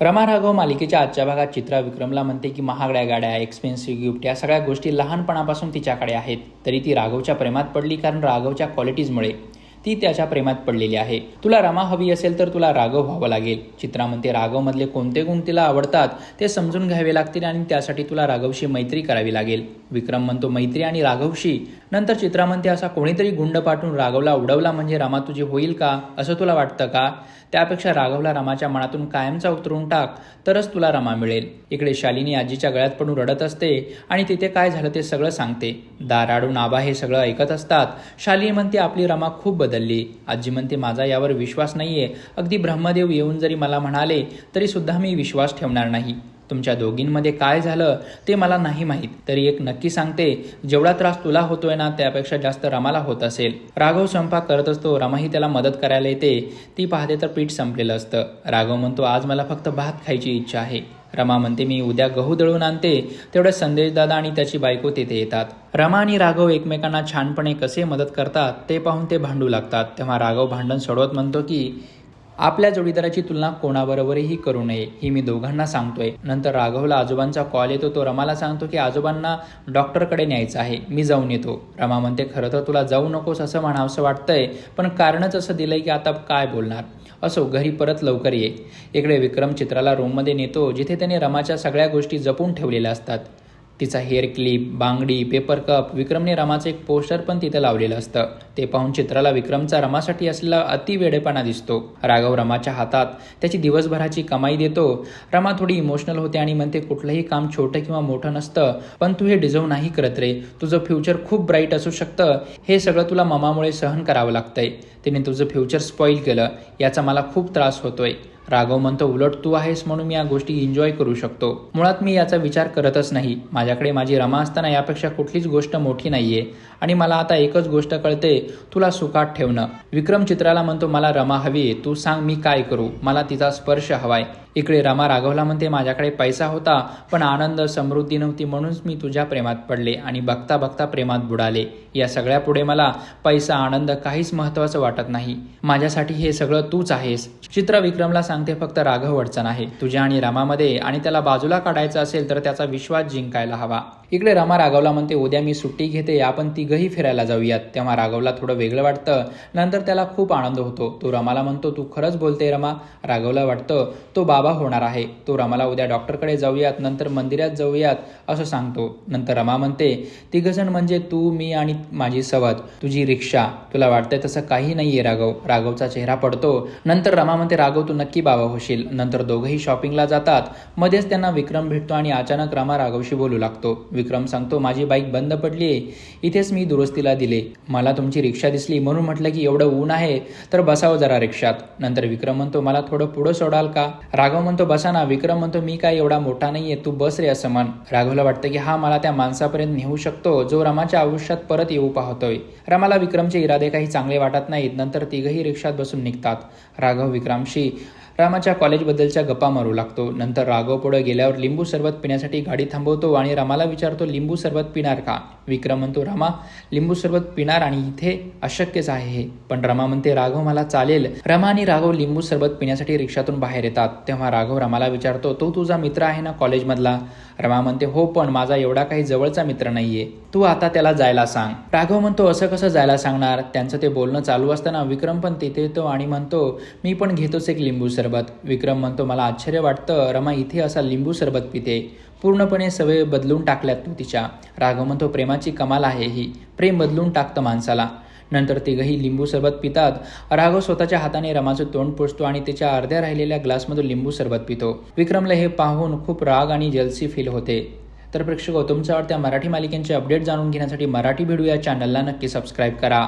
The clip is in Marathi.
रमा राघव मालिकेच्या आजच्या भागात चित्रा विक्रमला म्हणते की महागड्या गाड्या एक्सपेन्सिव्ह गिफ्ट या सगळ्या गोष्टी लहानपणापासून तिच्याकडे आहेत. तरी ती राघवच्या प्रेमात पडली कारण राघवच्या क्वालिटीजमुळे ती त्याच्या प्रेमात पडलेली आहे. तुला रमा हवी असेल तर तुला राघव व्हावं लागेल. चित्रा म्हणते राघवमधले कोणते गुण तिला आवडतात ते समजून घ्यावे लागतील आणि त्यासाठी तुला राघवशी मैत्री करावी लागेल. विक्रम म्हणतो मैत्री आणि राघवशी? नंतर चित्रा म्हणते असा कोणीतरी गुंड पाठवून राघवला उडवला म्हणजे रमा तुझी होईल का? असं तुला वाटतं का? त्यापेक्षा राघवला रमाच्या मनातून कायमचा उतरून टाक तरच तुला रमा मिळेल. इकडे शालिनी आजीच्या गळ्यात पडून रडत असते आणि तिथे काय झालं ते सगळं सांगते. दाराडून आबा हे सगळं ऐकत असतात. शालिनी म्हणते आपली रमा खूप बदल बदलली. आजी म्हणते माझा यावर विश्वास नाहीये. अगदी ब्रह्मदेव येऊन जरी मला म्हणाले तरी सुद्धा मी विश्वास ठेवणार नाही. तुमच्या दोघींमध्ये काय झालं ते मला नाही माहीत. तरी एक नक्की सांगते जेवढा त्रास तुला होतोय ना त्यापेक्षा जास्त रमाला होत असेल. राघव स्वयंपाक करत असतो रमाही त्याला मदत करायला येते. ती पाहते तर पीठ संपलेलं असतं. राघव म्हणतो आज मला फक्त भात खायची इच्छा आहे. रमा म्हणते मी उद्या गहू दळून आणते. तेवढ्या संदेशदादा आणि त्याची बायको तेथे येतात. रमा आणि राघव एकमेकांना छानपणे कसे मदत करतात ते पाहून ते भांडू लागतात. तेव्हा राघव भांडण सोडवत म्हणतो की आपल्या जोडीदाराची तुलना कोणाबरोबरही करू नये ही मी दोघांना सांगतोय. नंतर राघवला आजोबांचा कॉल येतो तो रमाला सांगतो की आजोबांना डॉक्टरकडे न्यायचं आहे मी जाऊन येतो. रमा म्हणते खरं तर तुला जाऊ नकोस असं म्हणावंसं वाटतंय पण कारणच असं दिलंय की आता काय बोलणार. असो घरी परत लवकर ये. इकडे विक्रम चित्राला रूममध्ये नेतो जिथे त्याने रमाच्या सगळ्या गोष्टी जपून ठेवलेल्या असतात. तिचा हेअर क्लिप बांगडी पेपर कप विक्रमने रमाचं एक पोस्टर पण तिथे लावलेलं असतं. ते पाहून चित्राला विक्रमचा रमासाठी असलेला अति वेडेपणा दिसतो. राघव रमाच्या हातात त्याची दिवसभराची कमाई देतो. रमा थोडी इमोशनल होते आणि म्हणते कुठलंही काम छोटं किंवा मोठं नसतं पण तू हे डिझर्व नाही करत रे. तुझं फ्युचर खूप ब्राईट असू शकतं. हे सगळं तुला ममामुळे सहन करावं लागतंय. तिने तुझं फ्युचर स्पॉईल केलं. याचा मला खूप त्रास होतोय. राघव म्हणतो उलट तू आहेस म्हणून मी या गोष्टी एन्जॉय करू शकतो. मुळात मी याचा विचार करतच नाही. माझ्याकडे माझी रमा असताना यापेक्षा कुठलीच गोष्ट मोठी नाहीये. आणि मला आता एकच गोष्ट कळते तुला सुखात ठेवणं. विक्रम चित्राला म्हणतो मला रमा हवी तू सांग मी काय करू? मला तिचा स्पर्श हवाय. इकडे रमा राघवला म्हणते माझ्याकडे पैसा होता पण आनंद समृद्धी नव्हती म्हणूनच मी तुझ्या प्रेमात पडले आणि बघता बघता प्रेमात बुडाले. या सगळ्यापुढे मला पैसा आनंद काहीच महत्वाचं वाटत नाही. माझ्यासाठी हे सगळं तूच आहेस. चित्र विक्रमला सांगते फक्त राघव अडचण आहे. तुझ्या आणि रमामध्ये आणि त्याला बाजूला काढायचं असेल तर त्याचा विश्वास जिंकायला हवा. इकडे रमा राघवला म्हणते उद्या मी सुट्टी घेते आपण तिघही फिरायला जाऊयात. तेव्हा राघवला थोडं वेगळं वाटतं. नंतर त्याला खूप आनंद होतो. तो रमाला म्हणतो तू खरंच बोलते रमा. राघवला वाटतं तो बाबा होणार आहे. तो रमाला उद्या डॉक्टरकडे जाऊयात नंतर मंदिरात जाऊयात असं सांगतो. नंतर रमा म्हणते तिघजण म्हणजे तू मी आणि माझी सवत. तुझी रिक्षा. तुला वाटतंय तसं काही नाहीये राघव. राघवचा चेहरा पडतो. नंतर रमा म्हणते राघव तू नक्की बाबा होशील. नंतर दोघंही शॉपिंगला जातात. मध्येच त्यांना विक्रम भेटतो आणि अचानक रमा राघवशी बोलू लागतो. विक्रम सांगतो माझी बाईक बंद पडली इथेच मी दुरुस्तीला दिले. मला तुमची रिक्षा दिसली म्हणून म्हटलं की एवढं ऊन आहे तर बसावं जरा रिक्षात. नंतर विक्रम म्हणतो मला थोडं पुढं सोडाल का? राघव म्हणतो बसा ना विक्रम म्हणतो मी काय एवढा मोठा नाहीये तू बस रे असं म्हण. राघवला वाटतं की हा मला त्या माणसापर्यंत नेऊ शकतो जो रमाच्या आयुष्यात परत येऊ पाहतोय. रमाला विक्रमचे इरादे काही चांगले वाटत नाहीत नंतर तिघही रिक्षात बसून निघतात. राघव विक्रमशी रामाच्या कॉलेजबद्दलच्या गप्पा मारू लागतो. नंतर राघव पुढे गेल्यावर लिंबू सरबत पिण्यासाठी गाडी थांबवतो आणि रामाला विचारतो लिंबू सरबत पिणार का? विक्रम म्हणतो रामा लिंबू सरबत पिणार आणि इथे अशक्यच आहे. हे पण रमा म्हणते राघव मला चालेल. रमा आणि राघव लिंबू सरबत पिण्यासाठी रिक्षातून बाहेर येतात. तेव्हा राघव रमाला विचारतो तो तुझा मित्र आहे ना कॉलेजमधला? रमा म्हणते हो पण माझा एवढा काही जवळचा मित्र नाहीये. तू आता त्याला जायला सांग. राघव म्हणतो असं कसं जायला सांगणार? त्यांचं ते बोलणं चालू असताना विक्रम पण तिथे येतो आणि म्हणतो मी पण घेतोच एक लिंबू सरबत. विक्रम म्हणतो मला आश्चर्य वाटतं. रमा इथे असा लिंबू सरबत पिते. पूर्णपणे सवय बदलून टाकल्यात तू तिच्या. राघव प्रेमाची कमाल आहे ही. प्रेम बदलून टाकतं माणसाला. नंतर तिघही लिंबू सरबत पितात. राघव स्वतःच्या हाताने रमाचं तोंड पुसतो आणि तिच्या अर्ध्या राहिलेल्या ग्लासमधून लिंबू सरबत पितो. विक्रमला हे पाहून खूप राग आणि जलसी फील होते. तर प्रेक्षक तुमच्या त्या मराठी मालिकेंचे अपडेट जाणून घेण्यासाठी मराठी व्हिडिओ या चॅनलला नक्की सबस्क्राईब करा.